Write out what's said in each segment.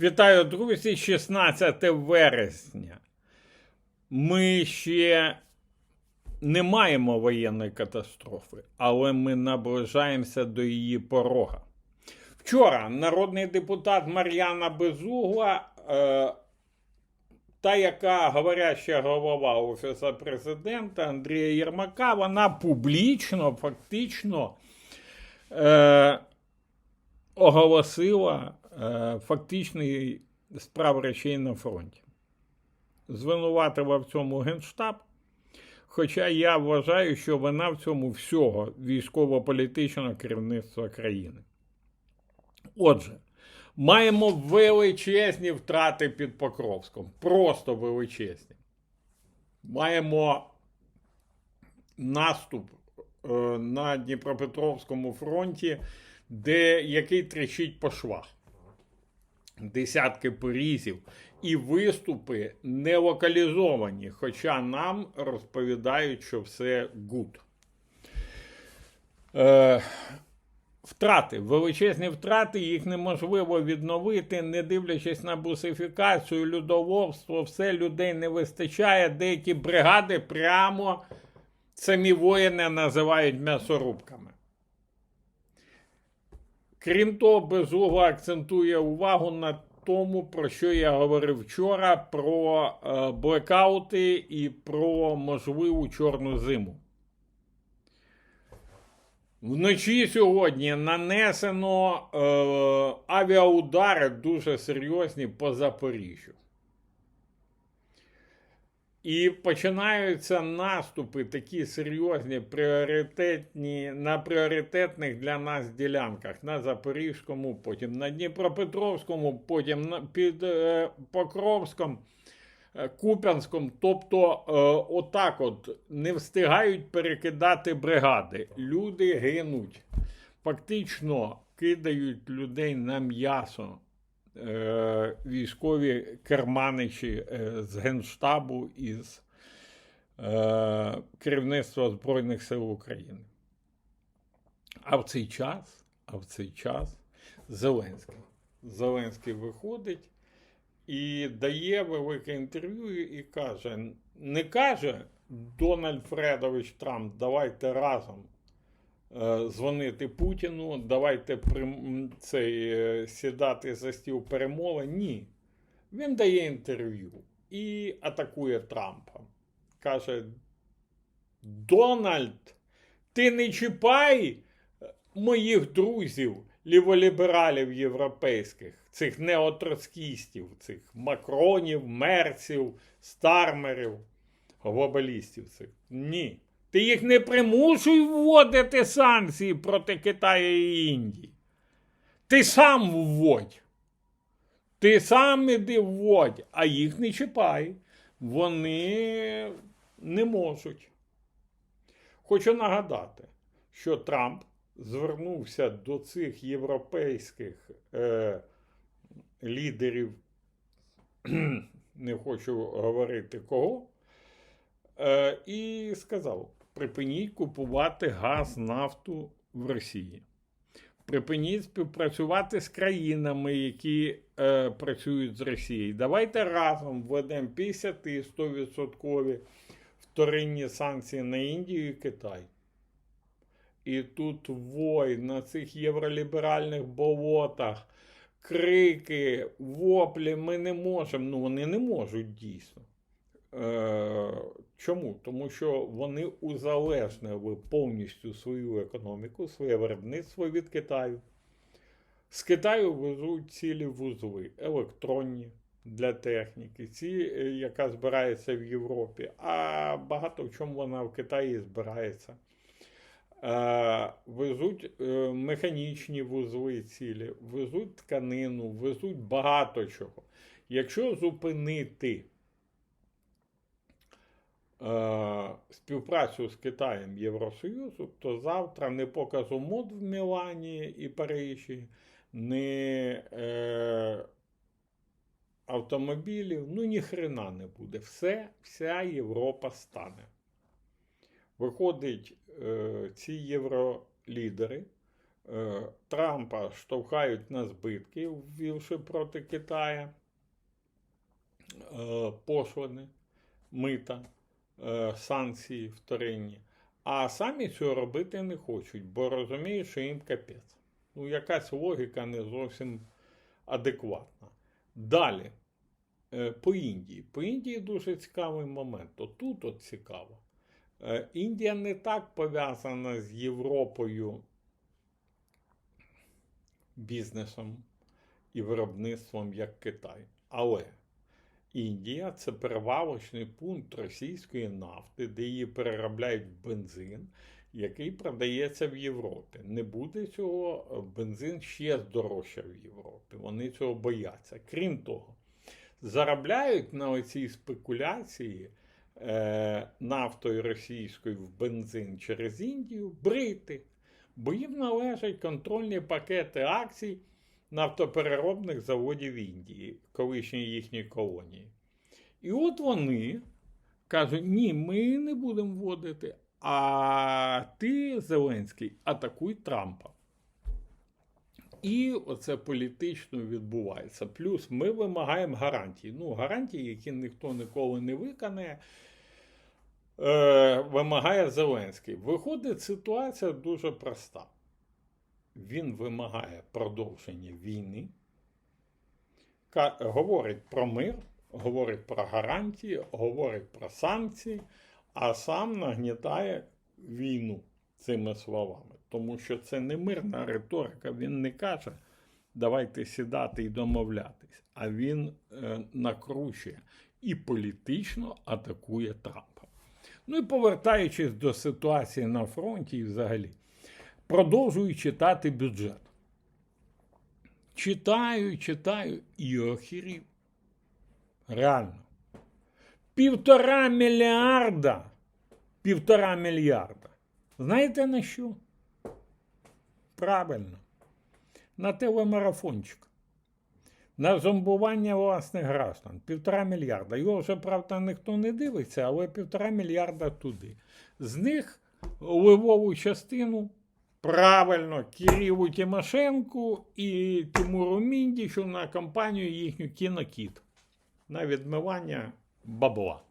Вітаю, друзі, 16 вересня. Ми ще не маємо воєнної катастрофи, але ми наближаємося до її порога. Вчора народний депутат Мар'яна Безугла, е, та яка говоряща голова Офісу президента Андрія Єрмака, вона публічно, фактично е, оголосила фактичний справ речей на фронті. Звинуватила в цьому Генштаб. Хоча я вважаю, що вона в цьому всього військово-політичного керівництва країни. Отже, маємо величезні втрати під Покровськом. Просто величезні. Маємо наступ е, на Дніпропетровському фронті, де який тріщить по швах. Десятки порізів і виступи не локалізовані, хоча нам розповідають, що все гуд. Е, втрати, величезні втрати, їх неможливо відновити, не дивлячись на бусифікацію, людоловство, все людей не вистачає. Деякі бригади прямо самі воїни називають м'ясорубками. Крім того, Безугла акцентує увагу на тому, про що я говорив вчора: про е, блекаути і про можливу чорну зиму. Вночі сьогодні нанесено е, авіаудари дуже серйозні по Запоріжжю. І починаються наступи такі серйозні, пріоритетні, на пріоритетних для нас ділянках на Запорізькому, потім на Дніпропетровському, потім на, під е, Покровськом, е, Куп'янськом. Тобто, е, отак от не встигають перекидати бригади. Люди гинуть. Фактично кидають людей на м'ясо е, військові керманичі е, з Генштабу і з е, керівництва Збройних сил України. А в цей час, а в цей час Зеленський. Зеленський виходить і дає велике інтерв'ю і каже: не каже Дональд Фредович Трамп, давайте разом дзвонити Путіну, давайте цей, е, сідати за стіл перемовин. Ні. Він дає інтерв'ю і атакує Трампа. Каже: Дональд, ти не чіпай моїх друзів, ліволібералів європейських, цих неотроцкістів, цих макронів, мерців, стармерів, глобалістів цих. Ні. Ти їх не примушуй вводити санкції проти Китаю і Індії. Ти сам вводь. Ти сам іди вводь, а їх не чіпай. Вони не можуть. Хочу нагадати, що Трамп звернувся до цих європейських е, лідерів, не хочу говорити кого, і сказав: припиніть купувати газ, нафту в Росії. Припиніть співпрацювати з країнами, які е, працюють з Росією. Давайте разом введемо 50 і 100% вторинні санкції на Індію і Китай. І тут вой на цих євроліберальних болотах, крики, воплі, ми не можемо. Ну, вони не можуть дійсно. Е, чому? Тому що вони узалежнили повністю свою економіку, своє виробництво від Китаю. З Китаю везуть цілі вузли електронні для техніки, ці, е, яка збирається в Європі, а багато в чому вона в Китаї збирається. Е, Везуть механічні вузли цілі, везуть тканину, везуть багато чого. Якщо зупинити співпрацю з Китаєм Євросоюзу, то завтра не показу мод в Мілані і Парижі, не е, автомобілів, ну ні хрена не буде. Все, вся Європа стане. Виходить, е, ці євролідери е, Трампа штовхають на збитки, ввівши проти Китая е, пошлини, мита, е, санкції вторинні. А самі цього робити не хочуть, бо розуміють, що їм капець. Ну, якась логіка не зовсім адекватна. Далі, е, по Індії. По Індії дуже цікавий момент. Отут от цікаво. Е, Індія не так пов'язана з Європою бізнесом і виробництвом, як Китай. Але Індія це перевалочний пункт російської нафти, де її переробляють в бензин, який продається в Європі. Не буде цього, бензин ще здорожчав в Європі. Вони цього бояться. Крім того, заробляють на оцій спекуляції е, нафтою російською в бензин через Індію брити, бо їм належать контрольні пакети акцій нафтопереробних заводів Індії, колишньої їхньої колонії. І от вони кажуть: ні, ми не будемо вводити, а ти, Зеленський, атакуй Трампа. І оце політично відбувається. Плюс ми вимагаємо гарантій. Ну, гарантії, які ніхто ніколи не виконає, е, вимагає Зеленський. Виходить, ситуація дуже проста. Він вимагає продовження війни, говорить про мир, говорить про гарантії, говорить про санкції, а сам нагнітає війну цими словами. Тому що це не мирна риторика. Він не каже, давайте сідати і домовлятись, а він е, накручує і політично атакує Трампа. Ну і повертаючись до ситуації на фронті і взагалі, продовжую читати бюджет. Читаю, читаю і. Реально. Півтора мільярда. Півтора мільярда. Знаєте на що? Правильно. На телемарафончик. На зомбування власних граждан. Півтора мільярда. Його вже, правда, ніхто не дивиться, але півтора мільярда туди. З них левову частину правильно Кирилу Тимошенку і Тимуру Міндічу на компанію їхню Кінокіт на відмивання бабла.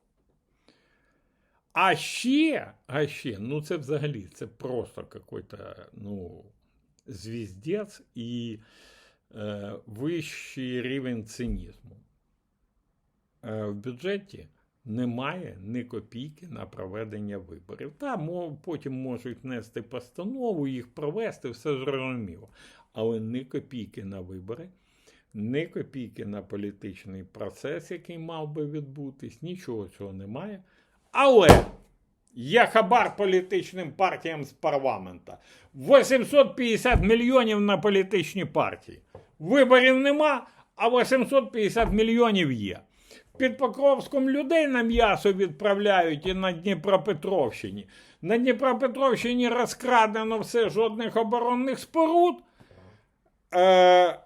А ще, а ще, ну це взагалі, це просто какой-то, ну, звіздець і е, вищий рівень цинізму. Е, в бюджеті немає ні копійки на проведення виборів. Та потім можуть внести постанову, їх провести, все зрозуміло. Але ні копійки на вибори, ні копійки на політичний процес, який мав би відбутись, нічого цього немає. Але є хабар політичним партіям з парламента. 850 мільйонів на політичні партії. Виборів нема, а 850 мільйонів є. Під Покровськом людей на м'ясо відправляють і на Дніпропетровщині. На Дніпропетровщині розкрадено все, жодних оборонних споруд. Е,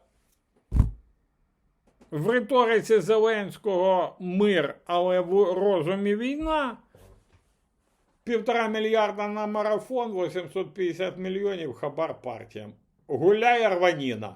в риториці Зеленського мир, але в розумі війна. Півтора мільярда на марафон, 850 мільйонів хабар партіям. Гуляй рваніна.